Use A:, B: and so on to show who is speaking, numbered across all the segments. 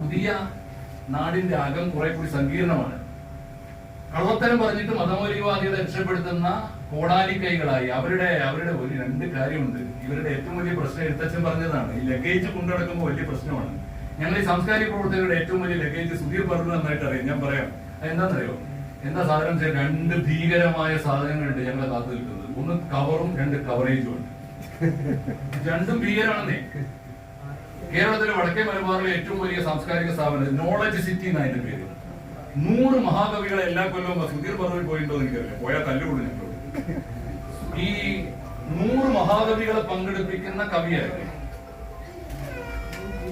A: പുതിയ നാടിന്റെ അകം കുറെ കൂടി സങ്കീർണമാണ്. കള്ളത്തരം പറഞ്ഞിട്ട് മതമൗലികവാദികളെ രക്ഷപ്പെടുത്തുന്ന കോടാലിക്കൈകളായി അവരുടെ അവരുടെ ഒരു രണ്ട് കാര്യമുണ്ട്. ഇവരുടെ ഏറ്റവും വലിയ പ്രശ്നം എഴുത്തച്ഛൻ പറഞ്ഞതാണ്. ഈ ലഗേജ് കൊണ്ടുനടക്കുമ്പോൾ വലിയ പ്രശ്നമാണ്. ഞങ്ങൾ ഈ സാംസ്കാരിക പ്രവർത്തകരുടെ ഏറ്റവും വലിയ ലഗേജ് സുധീർ പറഞ്ഞു നന്നായിട്ട് അറിയാം. ഞാൻ പറയാം. എന്താണെന്നറിയോ? എന്താ സാധനം രണ്ട് ഭീകരമായ സാധനങ്ങളുണ്ട് ഞങ്ങളെ കാത്തു നിൽക്കുന്നത്. ഒന്ന് കവറും രണ്ട് കവറേജും ഉണ്ട്. രണ്ടും ഭീകരമാണെന്നേ. കേരളത്തിലെ വടക്കേ മലബാറിലെ ഏറ്റവും വലിയ സാംസ്കാരിക സ്ഥാപനം നോളജ് സിറ്റി എന്ന അതിന്റെ പേര്. നൂറ് മഹാകവികളെ എല്ലാ കൊല്ലവും സുധീർ പറവിൽ പോയിട്ടുണ്ടോ എനിക്കറിയില്ല. പോയാൽ തല്ലുകൊള്ളു ഈ നൂറ് മഹാകവികളെ പങ്കെടുപ്പിക്കുന്ന കവിയായിരുന്നു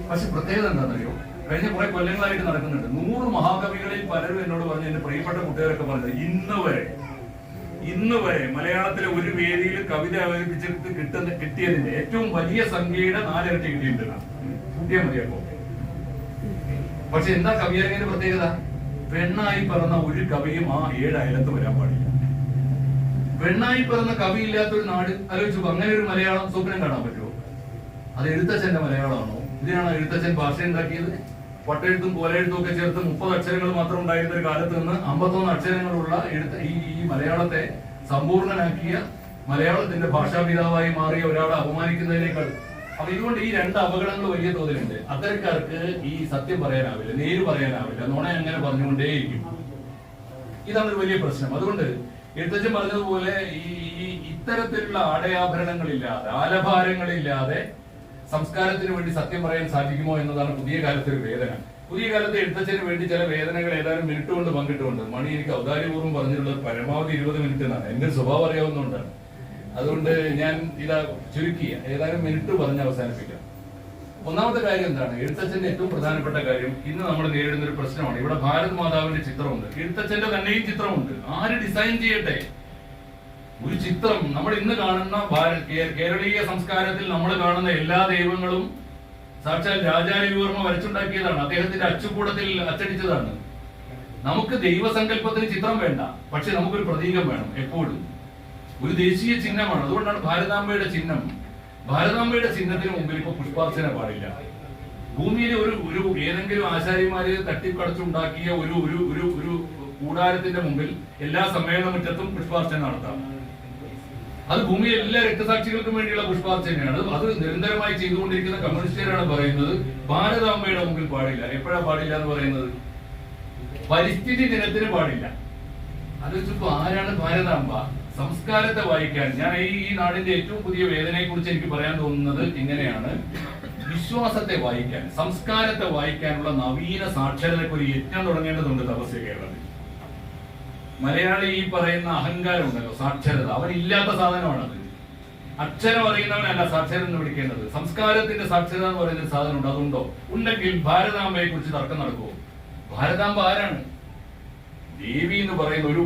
A: പക്ഷെ പ്രത്യേകത എന്താണെന്നറിയോ? കഴിഞ്ഞ കുറെ കൊല്ലങ്ങളായിട്ട് നടക്കുന്നുണ്ട്. നൂറ് മഹാകവികളിൽ പലരും എന്നോട് പറഞ്ഞു എന്റെ പ്രിയപ്പെട്ട കുട്ടികളൊക്കെ പറഞ്ഞത് ഇന്ന് വരെ ഇന്ന് വരെ മലയാളത്തിലെ ഒരു വേദിയിൽ കവിത അവതരിപ്പിച്ചിട്ട് കിട്ടുന്ന കിട്ടിയതിന്റെ ഏറ്റവും വലിയ സംഖ്യയുടെ നാലിരട്ടി കിട്ടിയിട്ടുണ്ട്. കൂട്ടിയാൽ മതി അപ്പോ. പക്ഷെ എന്താ കവിയരങ്ങിന്റെ പ്രത്യേകത? പെണ്ണായി പറഞ്ഞ ഒരു കവിയും ആ ഏഴ് അയലത്ത് വരാൻ പാടില്ല. പെണ്ണായി പറഞ്ഞ കവി ഇല്ലാത്ത ഒരു നാട് ആലോചിച്ചു അങ്ങനെ ഒരു മലയാളം സ്വപ്നം കാണാൻ പറ്റുമോ? അത് എഴുത്തച്ഛന്റെ മലയാളമാണോ? ഇതിനാണ് എഴുത്തച്ഛൻ ഭാഷ ഉണ്ടാക്കിയത്. പട്ടെഴുത്തും കോലെഴുത്തും ഒക്കെ ചേർത്ത് മുപ്പത് അക്ഷരങ്ങൾ മാത്രം ഉണ്ടായിരുന്ന ഒരു കാലത്ത് നിന്ന് അമ്പത്തൊന്ന് അക്ഷരങ്ങളുള്ള എഴുത്ത ഈ ഈ മലയാളത്തെ സമ്പൂർണനാക്കിയ മലയാളത്തിന്റെ ഭാഷാപിതാവായി മാറിയ ഒരാളെ അപമാനിക്കുന്നതിനേക്കാൾ അപ്പൊ ഇതുകൊണ്ട് ഈ രണ്ട് അപകടങ്ങൾ വലിയ തോതിലുണ്ട്. അത്തരക്കാർക്ക് ഈ സത്യം പറയാനാവില്ല നേര് പറയാനാവില്ല നോണ അങ്ങനെ പറഞ്ഞുകൊണ്ടേയിരിക്കും. ഇതാണ് ഒരു വലിയ പ്രശ്നം. അതുകൊണ്ട് എഴുത്തച്ഛൻ പറഞ്ഞതുപോലെ ഈ ഇത്തരത്തിലുള്ള ആടയാഭരണങ്ങളില്ലാതെ ആലഭാരങ്ങളില്ലാതെ സംസ്കാരത്തിന് വേണ്ടി സത്യം പറയാൻ സാധിക്കുമോ എന്നതാണ് പുതിയ കാലത്തെ ഒരു വേദന. പുതിയ കാലത്ത് എഴുത്തച്ഛന് വേണ്ടി ചില വേദനകൾ ഏതാനും മിനിറ്റ് കൊണ്ട് പങ്കിട്ടുകൊണ്ട് മണി എനിക്ക് ഔദാര്യപൂർവം പറഞ്ഞിട്ടുള്ളത് പരമാവധി ഇരുപത് മിനിറ്റ് എന്നാണ്. എന്റെ സ്വഭാവം അറിയാവുന്നതുകൊണ്ടാണ്. അതുകൊണ്ട് ഞാൻ ഇതാ ചുരുക്കിയ ഏതായാലും മിനിറ്റ് പറഞ്ഞ് അവസാനിപ്പിക്കാം. ഒന്നാമത്തെ കാര്യം എന്താണ്? എഴുത്തച്ഛന്റെ ഏറ്റവും പ്രധാനപ്പെട്ട കാര്യം ഇന്ന് നമ്മൾ നേരിടുന്ന ഒരു പ്രശ്നമാണ്. ഇവിടെ ഭാരത് മാതാവിന്റെ ചിത്രമുണ്ട്. എഴുത്തച്ഛന്റെ തന്നെയും ചിത്രമുണ്ട്. ആര് ഡിസൈൻ ചെയ്യട്ടെ? ഒരു ചിത്രം. നമ്മൾ ഇന്ന് കാണുന്ന കേരളീയ സംസ്കാരത്തിൽ നമ്മൾ കാണുന്ന എല്ലാ ദൈവങ്ങളും സാക്ഷാൽ രാജാരവിവർമ്മ വരച്ചുണ്ടാക്കിയതാണ്. അദ്ദേഹത്തിന്റെ അച്ചുകൂടത്തിൽ അച്ചടിച്ചതാണ്. നമുക്ക് ദൈവസങ്കല്പത്തിന് ചിത്രം വേണ്ട. പക്ഷെ നമുക്കൊരു പ്രതീകം വേണം എപ്പോഴും. ഒരു ദേശീയ ചിഹ്നമാണ്. അതുകൊണ്ടാണ് ഭാരതാംബയുടെ ചിഹ്നം. ഭാരതാംബയുടെ ചിഹ്നത്തിന് മുമ്പിൽ ഇപ്പൊ പുഷ്പാർച്ചന പാടില്ല. ഭൂമിയിലെ ഒരു ഒരു ഏതെങ്കിലും ആചാര്യമാരെ തട്ടിക്കടച്ചുണ്ടാക്കിയ ഒരു ഒരു ഒരു ഒരു കൂടാരത്തിന്റെ മുമ്പിൽ എല്ലാ സമ്മേളന മുറ്റത്തും പുഷ്പാർച്ചന നടത്താം. അത് ഭൂമിയിലെ എല്ലാ രക്തസാക്ഷികൾക്കും വേണ്ടിയുള്ള പുഷ്പാർച്ചനയാണ്. അത് നിരന്തരമായി ചെയ്തുകൊണ്ടിരിക്കുന്ന കമ്മ്യൂണിസ്റ്റുകാരാണ് പറയുന്നത് ഭാരതാംബയുടെ മുമ്പിൽ പാടില്ല. എപ്പോഴാ പാടില്ല എന്ന് പറയുന്നത്? പരിസ്ഥിതി ദിനത്തിന് പാടില്ല. അത് വെച്ചപ്പോ ആരാണ് ഭാരതാംബ? സംസ്കാരത്തെ വായിക്കാൻ. ഞാൻ ഈ ഈ നാടിന്റെ ഏറ്റവും പുതിയ വേദനയെ കുറിച്ച് എനിക്ക് പറയാൻ തോന്നുന്നത് ഇങ്ങനെയാണ് വിശ്വാസത്തെ വായിക്കാൻ സംസ്കാരത്തെ വായിക്കാനുള്ള നവീന സാക്ഷരതയ്ക്ക് ഒരു യജ്ഞം തുടങ്ങേണ്ടതുണ്ട് തപസ്യ കേരളത്തിൽ. മലയാളി ഈ പറയുന്ന അഹങ്കാരം ഉണ്ടല്ലോ സാക്ഷരത. അവൻ ഇല്ലാത്ത സാധനമാണത്. അക്ഷരം അറിയുന്നവനല്ല സാക്ഷരം എന്ന് വിളിക്കേണ്ടത്. സംസ്കാരത്തിന്റെ സാക്ഷരത എന്ന് പറയുന്ന സാധനം ഉണ്ട് അതുണ്ടോ? ഉണ്ടെങ്കിൽ ഭാരതാംബയെ കുറിച്ച് തർക്കം നടക്കുമോ ഭാരതാംബ ആരാണ്? ദേവി എന്ന് പറയുന്ന ഒരു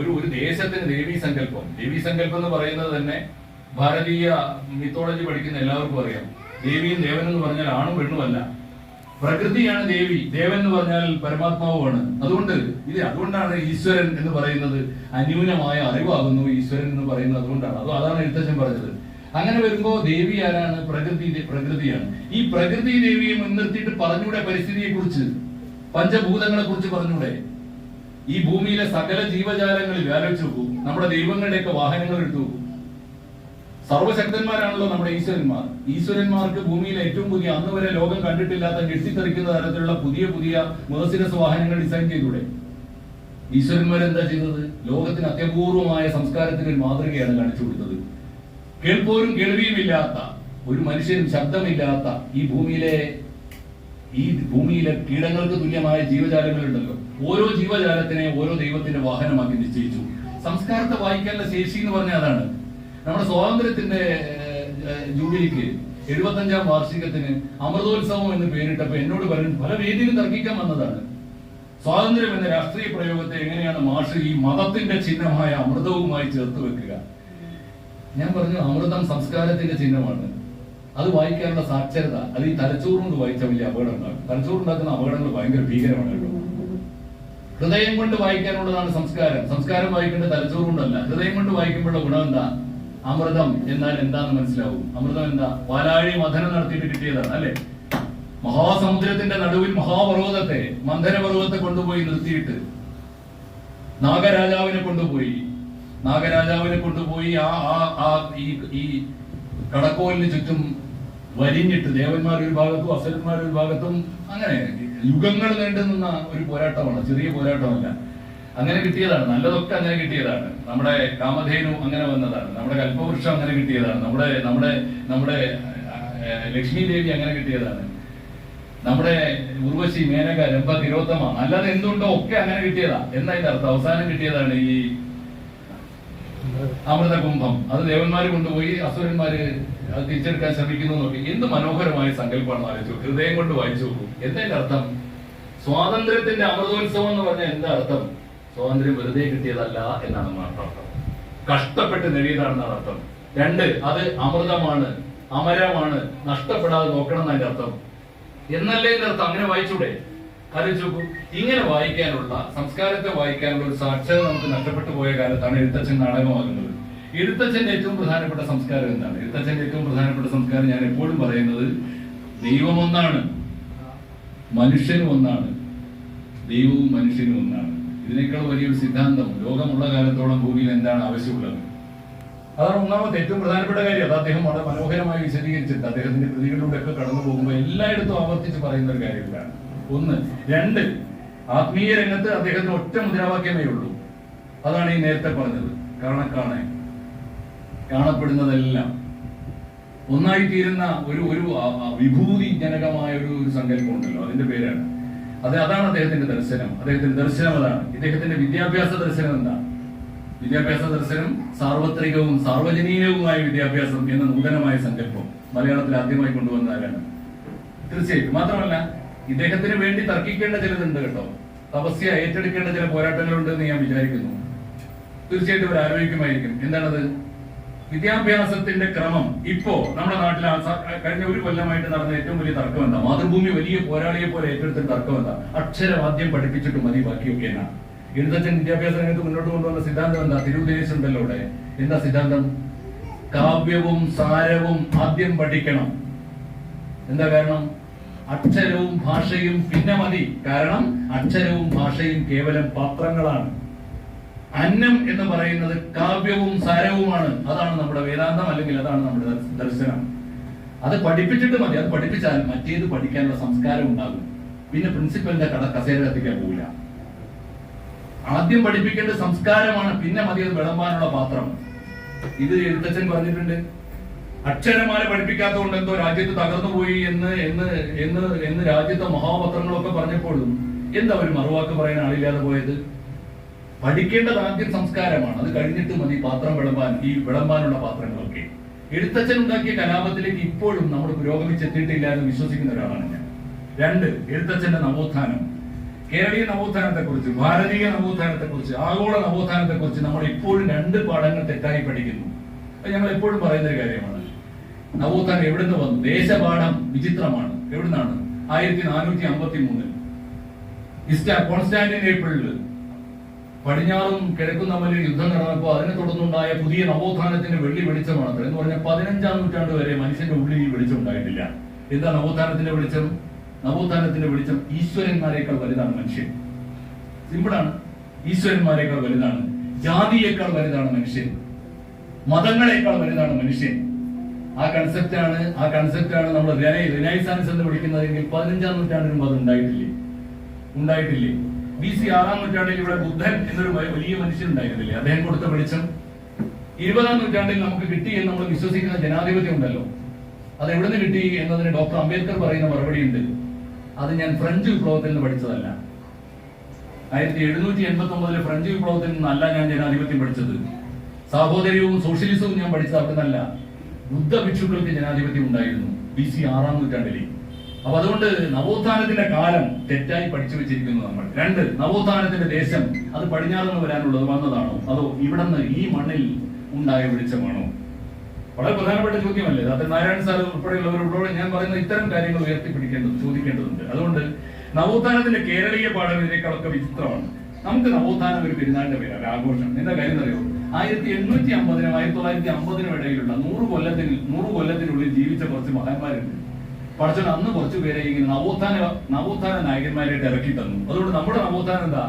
A: ഒരു ഒരു ദേശത്തിന് ദേവി സങ്കല്പം. ദേവി സങ്കല്പം എന്ന് പറയുന്നത് തന്നെ ഭാരതീയ മിത്തോളജി പഠിക്കുന്ന എല്ലാവർക്കും അറിയാം. ദേവിയും ദേവൻ എന്ന് പറഞ്ഞാൽ ആണും പെണ്ണുമല്ല പ്രകൃതിയാണ് ദേവി. ദേവൻ എന്ന് പറഞ്ഞാൽ പരമാത്മാവുമാണ്. അതുകൊണ്ട് ഇത് അതുകൊണ്ടാണ് ഈശ്വരൻ എന്ന് പറയുന്നത് അന്യൂനമായ അറിവാകുന്നു ഈശ്വരൻ എന്ന് പറയുന്നത് അതുകൊണ്ടാണ്. അതോ അതാണ് എഴുത്തച്ഛൻ പറഞ്ഞത്. അങ്ങനെ വരുമ്പോ ദേവി ആരാണ്? പ്രകൃതി പ്രകൃതിയാണ്. ഈ പ്രകൃതി ദേവിയെ മുൻനിർത്തിയിട്ട് പറഞ്ഞൂടെ പരിസ്ഥിതിയെ കുറിച്ച് പഞ്ചഭൂതങ്ങളെ കുറിച്ച് പറഞ്ഞൂടെ? ഈ ഭൂമിയിലെ സകല ജീവജാലങ്ങളിൽ ആലോചിച്ച് നോക്കൂ നമ്മുടെ ദൈവങ്ങളുടെയൊക്കെ വാഹനങ്ങൾ എടുത്തു നോക്കൂ സർവശക്തന്മാരാണല്ലോ നമ്മുടെ ഈശ്വരന്മാർ. ഈശ്വരന്മാർക്ക് ഭൂമിയിലെ ഏറ്റവും പുതിയ അന്ന് വരെ ലോകം കണ്ടിട്ടില്ലാത്ത ഞെട്ടിത്തെറിക്കുന്ന തരത്തിലുള്ള പുതിയ പുതിയ മുതസിരസ് വാഹനങ്ങൾ ഡിസൈൻ ചെയ്തൂടെ ഈശ്വരന്മാർ എന്താ ചെയ്തത്? ലോകത്തിന് അത്യപൂർവമായ സംസ്കാരത്തിന് ഒരു മാതൃകയാണ് കാണിച്ചു കൊടുത്തത്. കേൾപ്പോരും കേൾവിയും ഇല്ലാത്ത ഒരു മനുഷ്യനും ശബ്ദമില്ലാത്ത ഈ ഭൂമിയിലെ ഈ ഭൂമിയിലെ കീടങ്ങൾക്ക് തുല്യമായ ജീവജാലങ്ങളുണ്ടല്ലോ. ഓരോ ജീവജാലത്തിനെ ഓരോ ദൈവത്തിന്റെ വാഹനമാക്കി നിശ്ചയിച്ചു. സംസ്കാരത്തെ വായിക്കാനുള്ള ശേഷി എന്ന് പറഞ്ഞാൽ അതാണ്. നമ്മുടെ സ്വാതന്ത്ര്യത്തിന്റെ ജൂബിലിക്ക് എഴുപത്തഞ്ചാം വാർഷികത്തിന് അമൃതോത്സവം എന്ന് പേരിട്ടപ്പോ എന്നോട് പറഞ്ഞു പല വേദിയിലും തർക്കിക്കാൻ വന്നതാണ്. സ്വാതന്ത്ര്യം എന്ന രാഷ്ട്രീയ പ്രയോഗത്തെ എങ്ങനെയാണ് മാഷ് ഈ മതത്തിന്റെ ചിഹ്നമായ അമൃതവുമായി ചേർത്ത് വെക്കുക? ഞാൻ പറഞ്ഞു അമൃതം സംസ്കാരത്തിന്റെ ചിഹ്നമാണ്. അത് വായിക്കാനുള്ള സാക്ഷരത അത് ഈ തലച്ചോറുകൊണ്ട് വായിച്ച വലിയ അപകടം ഉണ്ടാകും. തലച്ചോറുണ്ടാക്കുന്ന അപകടങ്ങൾ ഭയങ്കര ഭീകരമാണ് കേട്ടോ. ഹൃദയം കൊണ്ട് വായിക്കാനുള്ളതാണ് സംസ്കാരം. സംസ്കാരം വായിക്കേണ്ട തലച്ചോറ് കൊണ്ടല്ല. ഹൃദയം കൊണ്ട് വായിക്കുമ്പോഴുള്ള ഗുണം എന്താ? അമൃതം എന്നാൽ എന്താന്ന് മനസ്സിലാവും. അമൃതം എന്താ? വാലാഴി മഥനം നടത്തിയിട്ട് കിട്ടിയതാണ് അല്ലെ? മഹാസമുദ്രത്തിന്റെ നടുവിൽ മഹാപർവതത്തെ മന്ദരപർവതത്തെ കൊണ്ടുപോയി നിർത്തിയിട്ട് നാഗരാജാവിനെ കൊണ്ടുപോയി. നാഗരാജാവിനെ കൊണ്ടുപോയി ആ ആ ഈ കടക്കോലിന് ചുറ്റും വരിഞ്ഞിട്ട് ദേവന്മാർ ഒരു ഭാഗത്തും അസുരന്മാർ ഒരു ഭാഗത്തും അങ്ങനെ യുഗങ്ങൾ നീണ്ടു നിന്ന ഒരു പോരാട്ടമാണ് ചെറിയ പോരാട്ടമല്ല. അങ്ങനെ കിട്ടിയതാണ് നല്ലതൊക്കെ അങ്ങനെ കിട്ടിയതാണ്. നമ്മുടെ കാമധേനു അങ്ങനെ വന്നതാണ് നമ്മുടെ കൽപ്പവൃക്ഷം അങ്ങനെ കിട്ടിയതാണ് നമ്മുടെ നമ്മുടെ നമ്മുടെ ലക്ഷ്മി ദേവി അങ്ങനെ കിട്ടിയതാണ്. നമ്മുടെ ഉർവശി മേനക രംഭ തിരോത്തമ അല്ലാതെ എന്തുണ്ടോ ഒക്കെ അങ്ങനെ കിട്ടിയതാ. എന്നാ അർത്ഥം അവസാനം കിട്ടിയതാണ് ഈ അമൃത കുംഭം. അത് ദേവന്മാര് കൊണ്ടുപോയി അസുരന്മാര് തിരിച്ചെടുക്കാൻ ശ്രമിക്കുന്നു നോക്കി. എന്ത് മനോഹരമായ സങ്കല്പമാണ് ആലോചിച്ചു. ഹൃദയം കൊണ്ട് വായിച്ചു നോക്കൂ. എന്താ അർത്ഥം? സ്വാതന്ത്ര്യത്തിന്റെ അമൃതോത്സവം എന്ന് പറഞ്ഞാൽ എന്താ അർത്ഥം? സ്വാതന്ത്ര്യം വെറുതെ കിട്ടിയതല്ല എന്നാണ് അർത്ഥം. കഷ്ടപ്പെട്ട് നേടിയതാണെന്നാണ് അർത്ഥം. രണ്ട് അത് അമൃതമാണ് അമരമാണ്. നഷ്ടപ്പെടാതെ നോക്കണം എന്നതിന്റെ അർത്ഥം. എന്നല്ലേ ഇതിന്റെ അർത്ഥം? അങ്ങനെ വായിച്ചൂടെ? ആലോചിച്ച് ഇങ്ങനെ വായിക്കാനുള്ള സംസ്കാരത്തെ വായിക്കാനുള്ള ഒരു സാക്ഷരത നമുക്ക് നഷ്ടപ്പെട്ടു പോയ കാലത്താണ് എഴുത്തച്ഛൻ നാടകമാകുന്നത്. എഴുത്തച്ഛന്റെ ഏറ്റവും പ്രധാനപ്പെട്ട സംസ്കാരം എന്താണ്? എഴുത്തച്ഛന്റെ ഏറ്റവും പ്രധാനപ്പെട്ട സംസ്കാരം ഞാൻ എപ്പോഴും പറയുന്നത് ദൈവം ഒന്നാണ് മനുഷ്യനും ഒന്നാണ് ദൈവവും മനുഷ്യനും ഒന്നാണ്. ഇതിനേക്കാൾ വലിയൊരു സിദ്ധാന്തം ലോകമുള്ള കാലത്തോളം ഭൂമിയിൽ എന്താണ് ആവശ്യമുള്ളത്? അതാണ് ഒന്നാമത്തെ ഏറ്റവും പ്രധാനപ്പെട്ട കാര്യം. അത് അദ്ദേഹം വളരെ മനോഹരമായി വിശദീകരിച്ചിട്ട് അദ്ദേഹത്തിന്റെ കൃതികളിലൂടെ ഒക്കെ കടന്നു പോകുമ്പോൾ എല്ലായിടത്തും ആവർത്തിച്ച് പറയുന്ന ഒരു കാര്യങ്ങളാണ് ഒന്ന്. രണ്ട് ആത്മീയ രംഗത്ത് അദ്ദേഹത്തിന് ഒറ്റ മുദ്രാവാക്യമേ ഉള്ളൂ. അതാണ് ഈ നേരത്തെ പറഞ്ഞത്. കാണക്കാണെ കാണപ്പെടുന്നതെല്ലാം. ഒന്നായി തീരുന്ന ഒരു ഒരു വിഭൂതി ജനകമായ ഒരു സങ്കല്പം ഉണ്ടല്ലോ അതിന്റെ പേരാണ്. അത് അതാണ് അദ്ദേഹത്തിന്റെ ദർശനം. അദ്ദേഹത്തിന്റെ ദർശനം അതാണ്. ഇദ്ദേഹത്തിന്റെ വിദ്യാഭ്യാസ ദർശനം എന്താണ്? വിദ്യാഭ്യാസ ദർശനം സാർവത്രികവും സാർവജനീയവുമായ വിദ്യാഭ്യാസം എന്ന നൂതനമായ സങ്കല്പം മലയാളത്തിൽ ആദ്യമായി കൊണ്ടുവന്ന ആരാണ് തീർച്ചയായിട്ടും. മാത്രമല്ല ഇദ്ദേഹത്തിന് വേണ്ടി തർക്കിക്കേണ്ട ചിലതുണ്ട് കേട്ടോ. തപസ്യ ഏറ്റെടുക്കേണ്ട ചില പോരാട്ടങ്ങളുണ്ട് എന്ന് ഞാൻ വിചാരിക്കുന്നു. തീർച്ചയായിട്ടും ഇവർ ആലോചിക്കുമായിരിക്കും എന്താണത്? വിദ്യാഭ്യാസത്തിന്റെ ക്രമം. ഇപ്പോ നമ്മുടെ നാട്ടിൽ കഴിഞ്ഞ ഒരു കൊല്ലമായിട്ട് നടന്ന ഏറ്റവും വലിയ തർക്കം എന്താ? മാതൃഭൂമി വലിയ പോരാളിയെ പോലെ ഏറ്റെടുത്ത തർക്കം എന്താ? അക്ഷരവാദ്യം പഠിപ്പിച്ചിട്ട് മതി ബാക്കിയൊക്കെ എന്നാണ് എഴുതച്ഛൻ വിദ്യാഭ്യാസ രംഗത്ത് മുന്നോട്ട് കൊണ്ടുവന്ന സിദ്ധാന്തം എന്താ? തിരുവുദ്ദേശം ഉണ്ടല്ലോ ഇവിടെ എന്താ സിദ്ധാന്തം? കാവ്യവും സാരവും ആദ്യം പഠിക്കണം. എന്താ കാരണം? അക്ഷരവും ഭാഷയും പിന്നെ മതി. കാരണം അക്ഷരവും ഭാഷയും കേവലം പാത്രങ്ങളാണ്. അന്നം എന്ന് പറയുന്നത് കാവ്യവും സാരവുമാണ്. അതാണ് നമ്മുടെ വേദാന്തം അല്ലെങ്കിൽ അതാണ് നമ്മുടെ ദർശനം. അത് പഠിപ്പിച്ചിട്ട് മതി. അത് പഠിപ്പിച്ചാൽ മറ്റേത് പഠിക്കാനുള്ള സംസ്കാരം ഉണ്ടാകും. പിന്നെ പ്രിൻസിപ്പലിന്റെ കട കസേര കത്തിക്കാൻ പോവില്ല. ആദ്യം പഠിപ്പിക്കേണ്ട സംസ്കാരമാണ് പിന്നെ മതി അത് വിളമ്പാനുള്ള പാത്രം. ഇത് എഴുത്തച്ഛൻ പറഞ്ഞിട്ടുണ്ട്. അക്ഷരമാല പഠിപ്പിക്കാത്തതുകൊണ്ട് എന്തോ രാജ്യത്ത് തകർന്നു പോയി എന്ന് എന്ന് എന്ന് എന്ന് രാജ്യത്തെ മഹാപത്രങ്ങളൊക്കെ പറഞ്ഞപ്പോഴും എന്താ ഒരു മറുവാക്ക് പറയാൻ ആളില്ലാതെ പോയത്? പഠിക്കേണ്ടത് ആദ്യം സംസ്കാരമാണ്. അത് കഴിഞ്ഞിട്ട് മതി പാത്രം വിളമ്പാൻ ഈ വിളമ്പാനുള്ള പാത്രങ്ങളൊക്കെ. എഴുത്തച്ഛൻ ഉണ്ടാക്കിയ കലാപത്തിലേക്ക് ഇപ്പോഴും നമ്മൾ പുരോഗമിച്ചെത്തിയിട്ടില്ല എന്ന് വിശ്വസിക്കുന്ന ഒരാളാണ് ഞാൻ. രണ്ട് എഴുത്തച്ഛന്റെ നവോത്ഥാനം. കേരളീയ നവോത്ഥാനത്തെ കുറിച്ച് ഭാരതീയ നവോത്ഥാനത്തെ കുറിച്ച് ആഗോള നവോത്ഥാനത്തെ കുറിച്ച് നമ്മൾ ഇപ്പോഴും രണ്ട് പാഠങ്ങൾ തെറ്റായി പഠിക്കുന്നു. അത് ഞങ്ങൾ എപ്പോഴും പറയുന്ന ഒരു കാര്യമാണ്. നവോത്ഥാനം എവിടുന്ന് വന്നു? ദേശപാഠം വിചിത്രമാണ്. എവിടുന്നാണ്? ആയിരത്തി നാനൂറ്റി അമ്പത്തി മൂന്നിൽ ഇസ്റ്റാ കോൺസ്റ്റാന്റിനേപ്പിളിൽ പടിഞ്ഞാറും കിഴക്കും തമ്മിൽ യുദ്ധം നടന്നപ്പോൾ അതിനെ തുടർന്നുണ്ടായ പുതിയ നവോത്ഥാനത്തിന്റെ വെള്ളി വെളിച്ചമാണ് എന്ന് പറഞ്ഞാൽ പതിനഞ്ചാം നൂറ്റാണ്ട് വരെ മനുഷ്യന്റെ ഉള്ളിൽ ഈ വെളിച്ചം ഉണ്ടായിട്ടില്ല. എന്താ നവോത്ഥാനത്തിന്റെ വെളിച്ചം? നവോത്ഥാനത്തിന്റെ വെളിച്ചം ഈശ്വരന്മാരെക്കാൾ വലുതാണ് മനുഷ്യൻ. സിമ്പിളാണ്. ഈശ്വരന്മാരെക്കാൾ വലുതാണ്. ജാതിയേക്കാൾ വലുതാണ് മനുഷ്യൻ. മതങ്ങളെക്കാൾ വലുതാണ് മനുഷ്യൻ. ആ കൺസെപ്റ്റാണ് ആ കൺസെപ്റ്റാണ് നമ്മൾ റിനൈസാൻസ് എന്ന് വിളിക്കുന്നതെങ്കിൽ പതിനഞ്ചാം നൂറ്റാണ്ടിനും അത് ഉണ്ടായിട്ടില്ലേ? ഉണ്ടായിട്ടില്ലേ? ബി സി ആറാം നൂറ്റാണ്ടിൽ ഇവിടെ ബുദ്ധൻ എന്നൊരു വലിയ മനുഷ്യൻ ഉണ്ടായിരുന്നില്ലേ? അദ്ദേഹം കൊടുത്ത വെളിച്ചം. ഇരുപതാം നൂറ്റാണ്ടിൽ നമുക്ക് കിട്ടി എന്ന് നമ്മൾ വിശ്വസിക്കുന്ന ജനാധിപത്യം ഉണ്ടല്ലോ. അത് എവിടെ നിന്ന് കിട്ടി എന്നതിന് ഡോക്ടർ അംബേദ്കർ പറയുന്ന മറുപടി ഉണ്ട് അത് ഞാൻ ഫ്രഞ്ച് വിപ്ലവത്തിൽ നിന്ന് പഠിച്ചതല്ല. ആയിരത്തി എഴുന്നൂറ്റി എൺപത്തി ഒമ്പതിലെ ഫ്രഞ്ച് വിപ്ലവത്തിൽ നിന്നല്ല ഞാൻ ജനാധിപത്യം പഠിച്ചത്. സാഹോദര്യവും സോഷ്യലിസവും ഞാൻ പഠിച്ചത് അവിടെ നിന്നല്ല ബുദ്ധ ഭിക്ഷുക്കൾക്ക് ജനാധിപത്യം ഉണ്ടായിരുന്നു. ബി സി ആറാം നൂറ്റാണ്ടിലെ. അപ്പൊ അതുകൊണ്ട് നവോത്ഥാനത്തിന്റെ കാലം തെറ്റായി പഠിച്ചു വെച്ചിരിക്കുന്നു നമ്മൾ. രണ്ട് നവോത്ഥാനത്തിന്റെ ദേശം അത് പടിഞ്ഞാറിന് വരാനുള്ളത് വന്നതാണോ? അതോ ഇവിടെ ഈ മണ്ണിൽ ഉണ്ടായ വെളിച്ചമാണോ? വളരെ പ്രധാനപ്പെട്ട ചോദ്യമല്ലേ? അത് നാരായണ സാർ ഉൾപ്പെടെയുള്ളവരോട് ഞാൻ പറയുന്ന ഇത്തരം കാര്യങ്ങൾ ഉയർത്തിപ്പിടിക്കേണ്ടത് ചോദിക്കേണ്ടതുണ്ട്. അതുകൊണ്ട് നവോത്ഥാനത്തിന്റെ കേരളീയ പാഠം ഇതിനേക്കാളൊക്കെ വിചിത്രമാണ്. നമുക്ക് നവോത്ഥാനം ഒരു പെരുന്നാളിന്റെ പേരാണ് ആഘോഷം. എന്താ കാര്യം അറിയോ ആയിരത്തി എണ്ണൂറ്റി അമ്പതിനും ആയിരത്തി തൊള്ളായിരത്തി അമ്പതിനും ഇടയിലുള്ള നൂറ് കൊല്ലത്തിൽ നൂറ് കൊല്ലത്തിനുള്ളിൽ ജീവിച്ച കുറച്ച് മഹാന്മാരുണ്ട്. പഠിച്ചോൻ അന്ന് കുറച്ചു പേരെ ഇങ്ങനെ നവോത്ഥാന നവോത്ഥാന നായകന്മാരായിട്ട് ഇറക്കി തന്നു. അതുകൊണ്ട് നമ്മുടെ നവോത്ഥാനം എന്താ?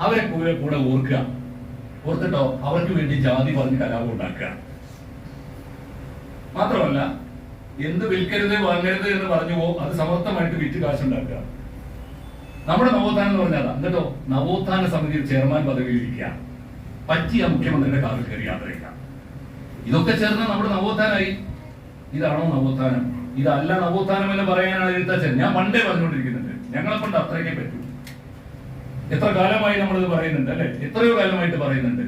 A: അവരെ കൂടെ കൂടെ ഓർക്കുക. ഓർത്തിട്ടോ അവർക്ക് വേണ്ടി ജാതി പറഞ്ഞ് കലാപം ഉണ്ടാക്കുക. മാത്രമല്ല എന്ത് വിൽക്കരുത് വാങ്ങരുത് എന്ന് പറഞ്ഞുവോ അത് സമർത്ഥമായിട്ട് വിറ്റ് കാശുണ്ടാക്കുക. നമ്മുടെ നവോത്ഥാനം എന്ന് പറഞ്ഞാൽ എന്നിട്ടോ നവോത്ഥാന സമിതിയിൽ ചെയർമാൻ പദവിയിൽ ഇരിക്കുക. പറ്റിയ മുഖ്യമന്ത്രിയുടെ കാറിൽ കയറി യാത്രയില്ല ഇതൊക്കെ ചേർന്ന് നമ്മുടെ നവോത്ഥാനായി. ഇതാണോ നവോത്ഥാനം? ഇതല്ല നവോത്ഥാനം എന്ന് പറയാനാണ് എഴുത്തച്ഛൻ. ഞാൻ പണ്ടേ പറഞ്ഞുകൊണ്ടിരിക്കുന്നുണ്ട്. ഞങ്ങളെ കൊണ്ട് അത്രയ്ക്കേ പറ്റൂ. എത്ര കാലമായി നമ്മളിത് പറയുന്നുണ്ട് അല്ലെ? എത്രയോ കാലമായിട്ട് പറയുന്നുണ്ട്.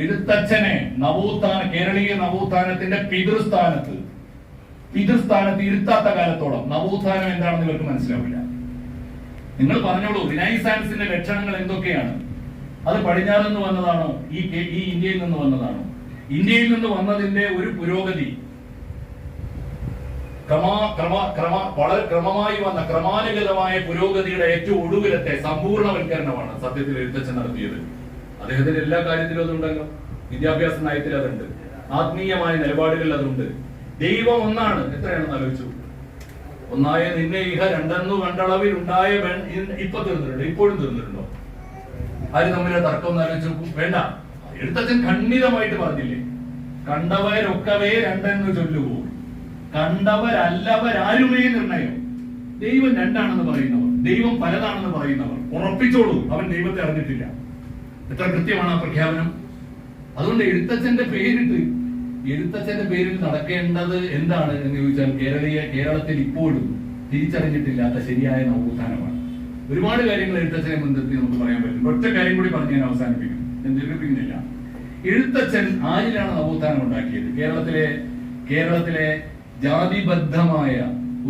A: എഴുത്തച്ഛനെ നവോത്ഥാന കേരളീയ നവോത്ഥാനത്തിന്റെ പിതൃസ്ഥാനത്ത് പിതൃസ്ഥാനത്ത് ഇരുത്താത്ത കാലത്തോളം നവോത്ഥാനം എന്താണെന്ന് ഇവർക്ക് മനസ്സിലാവില്ല. നിങ്ങൾ പറഞ്ഞോളൂ റിനൈസാൻസിന്റെ ലക്ഷണങ്ങൾ എന്തൊക്കെയാണ്? അത് പടിഞ്ഞാറിൽ നിന്ന് വന്നതാണോ? ഈ ഈ ഇന്ത്യയിൽ നിന്ന് വന്നതാണോ? ഇന്ത്യയിൽ നിന്ന് വന്നതിന്റെ ഒരു പുരോഗതി ക്രമ ക്രമ ക്രമ വളരെ ക്രമമായി വന്ന ക്രമാനുഗതമായ പുരോഗതിയുടെ ഏറ്റവും ഒടുവിലത്തെ സമ്പൂർണവൽക്കരണമാണ് സത്യത്തിൽ എഴുത്തച്ഛൻ നടത്തിയത്. അദ്ദേഹത്തിന്റെ എല്ലാ കാര്യത്തിലും അതുണ്ടല്ലോ. വിദ്യാഭ്യാസ നയത്തിൽ അതുണ്ട്. ആത്മീയമായ നിലപാടുകളിൽ അതുണ്ട്. ദൈവം ഒന്നാണ്. എത്രയാണെന്ന് ആലോചിച്ചു. ഒന്നായ നിന്നെ ഇഹ രണ്ടെന്നു കണ്ടളവിൽ ഉണ്ടായ ഇപ്പൊ തീർന്നിട്ടുണ്ട്. ഇപ്പോഴും തീർന്നിട്ടുണ്ടോ? ആര് തമ്മിലെ തർക്കം എന്ന് നോക്കും. വേണ്ട. എഴുത്തച്ഛൻ ഖണ്ഡിതമായിട്ട് പറഞ്ഞില്ലേ? കണ്ടവരൊക്കവേ രണ്ടെന്ന് ചൊല്ലുവോ? കണ്ടവരല്ലവരാരുമേ നിർണയം? ദൈവം രണ്ടാണെന്ന് പറയുന്നവർ. ദൈവം പലതാണെന്ന് പറയുന്നവർ. ഉറപ്പിച്ചോളൂ. അവൻ ദൈവത്തെ അറിഞ്ഞിട്ടില്ല. എത്ര കൃത്യമാണ് ആ പ്രഖ്യാപനം? അതുകൊണ്ട് എഴുത്തച്ഛന്റെ പേരിട്ട് എഴുത്തച്ഛന്റെ പേരിൽ നടക്കേണ്ടത് എന്താണ് എന്ന് ചോദിച്ചാൽ കേരളീയ കേരളത്തിൽ ഇപ്പോഴും തിരിച്ചറിഞ്ഞിട്ടില്ലാത്ത ശരിയായ നവോത്ഥാനമാണ്. ഒരുപാട് കാര്യങ്ങൾ എഴുത്തച്ഛനെ മുൻനിർത്തി നമുക്ക് പറയാൻ പറ്റും. ഒറ്റ കാര്യം കൂടി പറഞ്ഞ് ഞാൻ അവസാനിപ്പിക്കും. ഞാൻ ദീർഘിപ്പിക്കുന്നില്ല. എഴുത്തച്ഛൻ ആരിലാണ് നവോത്ഥാനം ഉണ്ടാക്കിയത്? കേരളത്തിലെ കേരളത്തിലെ ജാതിബദ്ധമായ